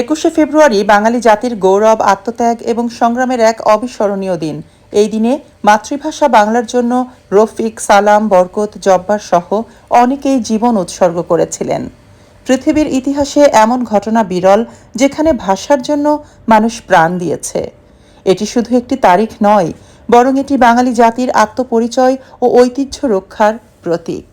একুশে ফেব্রুয়ারি বাঙালি জাতির গৌরব, আত্মত্যাগ এবং সংগ্রামের এক অবিস্মরণীয় দিন। এই দিনে মাতৃভাষা বাংলার জন্য রফিক, সালাম, বরকত, জব্বার সহ অনেকেই জীবন উৎসর্গ করেছিলেন। পৃথিবীর ইতিহাসে এমন ঘটনা বিরল যেখানে ভাষার জন্য মানুষ প্রাণ দিয়েছে। এটি শুধু একটি তারিখ নয় বরং এটি বাঙালি জাতির আত্মপরিচয় ও ঐতিহ্য রক্ষার প্রতীক।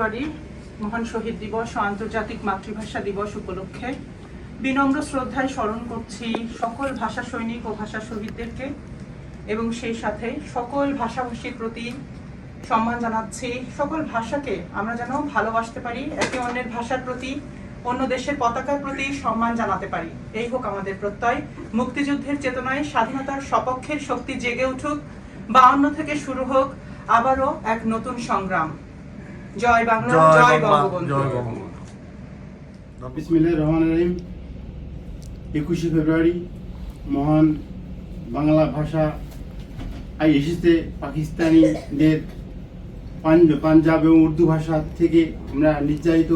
ফেব্রুয়ারি, মহান শহীদ দিবস ও আন্তর্জাতিক মাতৃভাষা দিবস উপলক্ষে বিনম্র শ্রদ্ধায় স্মরণ করছি সকল ভাষা সৈনিক ও ভাষা শহীদদেরকে এবং সেই সাথে সকল ভাষাভাষীর প্রতি সম্মান জানাচ্ছি। সকল ভাষাকে আমরা যেন ভালোবাসতে পারি, একে অন্যের ভাষার প্রতি, অন্য দেশের পতাকার প্রতি সম্মান জানাতে পারি। এই হোক আমাদের প্রত্যয়। মুক্তিযুদ্ধের চেতনায় স্বাধীনতার সপক্ষের শক্তি জেগে উঠুক বা অন্য থেকে শুরু হোক, আবারও এক নতুন সংগ্রাম। জয় বাংলা জয় বঙ্গবন্ধু। বিসমিল্লাহ রহমান রহিম। একুশে ফেব্রুয়ারি মহান বাংলা ভাষা আই এসেছে পাকিস্তানিদের পাঞ্জাব এবং উর্দু ভাষা থেকে আমরা নির্যাতিত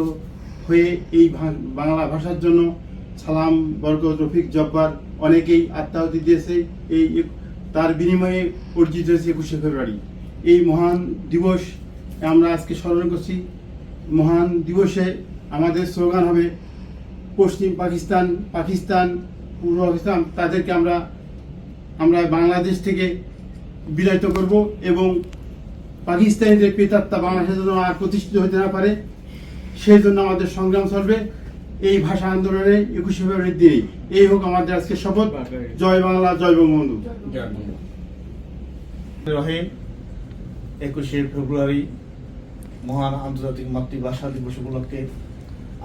হয়ে এই ভা- বাংলা ভাষার জন্য সালাম বরকত রফিক জব্বার অনেকেই আত্মাহতি দিয়েছে। এই তার বিনিময়ে অর্জিত হয়েছে একুশে ফেব্রুয়ারি। এই মহান দিবস আমরা আজকে স্মরণ করছি, মহান দিবসে আমাদের স্লোগান হবে, পশ্চিম পাকিস্তান পাকিস্তান, পূর্ব পাকিস্তান, তাদেরকে আমরা আমরা বাংলাদেশ থেকে বিতাড়িত করব এবং পাকিস্তানিদের পেতাত্তা বাংলাদেশের জন্য আর প্রতিষ্ঠিত হতে না পারে, সেই জন্য আমাদের সংগ্রাম চলবে। এই ভাষা আন্দোলনে একুশে ফেব্রুয়ারির দিনে এই হোক আমাদের আজকে শপথ। জয় বাংলা, জয় বঙ্গবন্ধু। রহিম, একুশে ফেব্রুয়ারি মহান আন্তর্জাতিক মাতৃভাষা দিবস উপলক্ষে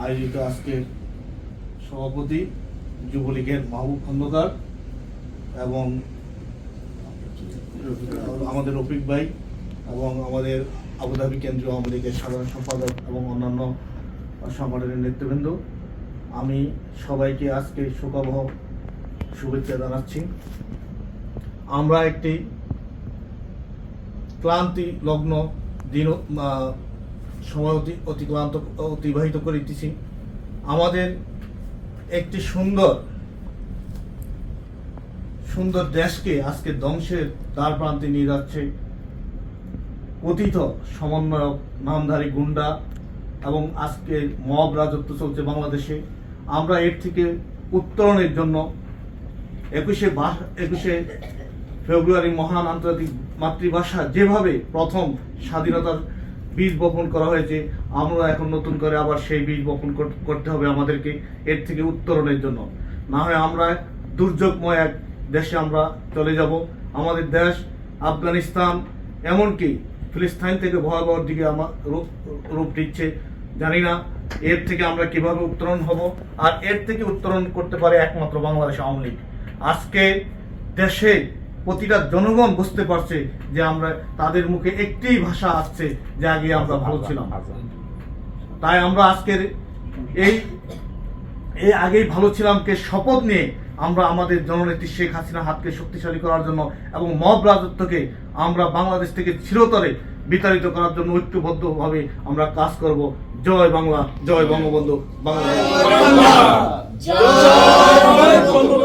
আয়োজিত আজকের সভাপতি যুবলীগের মাহবুব খন্দকার এবং আমাদের রফিক ভাই এবং আমাদের আবুধাবি কেন্দ্রীয় আওয়ামী লীগের সাধারণ সম্পাদক এবং অন্যান্য সংগঠনের নেতৃবৃন্দ। আমি সবাইকে আজকে শোকাবহ শুভেচ্ছা জানাচ্ছি। আমরা একটি ক্লান্তি লগ্ন দিন সময় অতি, অতিক্লান্ত, অতিবাহিত করিতেছি। আমাদের একটি সুন্দর সুন্দর দেশকে আজকে ধ্বংসের দ্বার প্রান্তে নিয়ে যাচ্ছে। কথিত সমন্বয়ক নামধারী গুন্ডা এবং আজকে মব রাজত্ব চলছে বাংলাদেশে। আমরা এর থেকে উত্তরণের জন্য একুশে একুশে ফেব্রুয়ারি মহান আন্তর্জাতিক মাতৃভাষা যেভাবে প্রথম স্বাধীনতার বীজ বপন করা হয়েছে, আমরা এখন নতুন করে আবার সেই বীজ বপন করতে হবে আমাদেরকে, এর থেকে উত্তরণের জন্য। না হয় আমরা দুর্যোগময় এক দেশে আমরা চলে যাব। আমাদের দেশ আফগানিস্তান, এমনকি ফিলিস্তাইন থেকে ভয়াবহ দিকে আমার রূপ রূপ দিচ্ছে জানি না এর থেকে আমরা কীভাবে উত্তরণ হব, আর এর থেকে উত্তরণ করতে পারে একমাত্র বাংলাদেশ আওয়ামী লীগ। আজকে দেশে প্রতিটা জনগণ বুঝতে পারছে যে আমরা তাদের মুখে একটি ভাষা আসছে যে আগে আমরা ভালো ছিলাম। তাই আমরা আজকের এই এই আগেই ভালো ছিলাম কে শপথ নিয়ে আমরা আমাদের জননেত্রী শেখ হাসিনা হাতকে শক্তিশালী করার জন্য এবং মব রাজত্বকে আমরা বাংলাদেশ থেকে চিরতরে বিতাড়িত করার জন্য ঐক্যবদ্ধভাবে আমরা কাজ করব। জয় বাংলা জয় বঙ্গবন্ধু বাংলা। জয় বঙ্গবন্ধু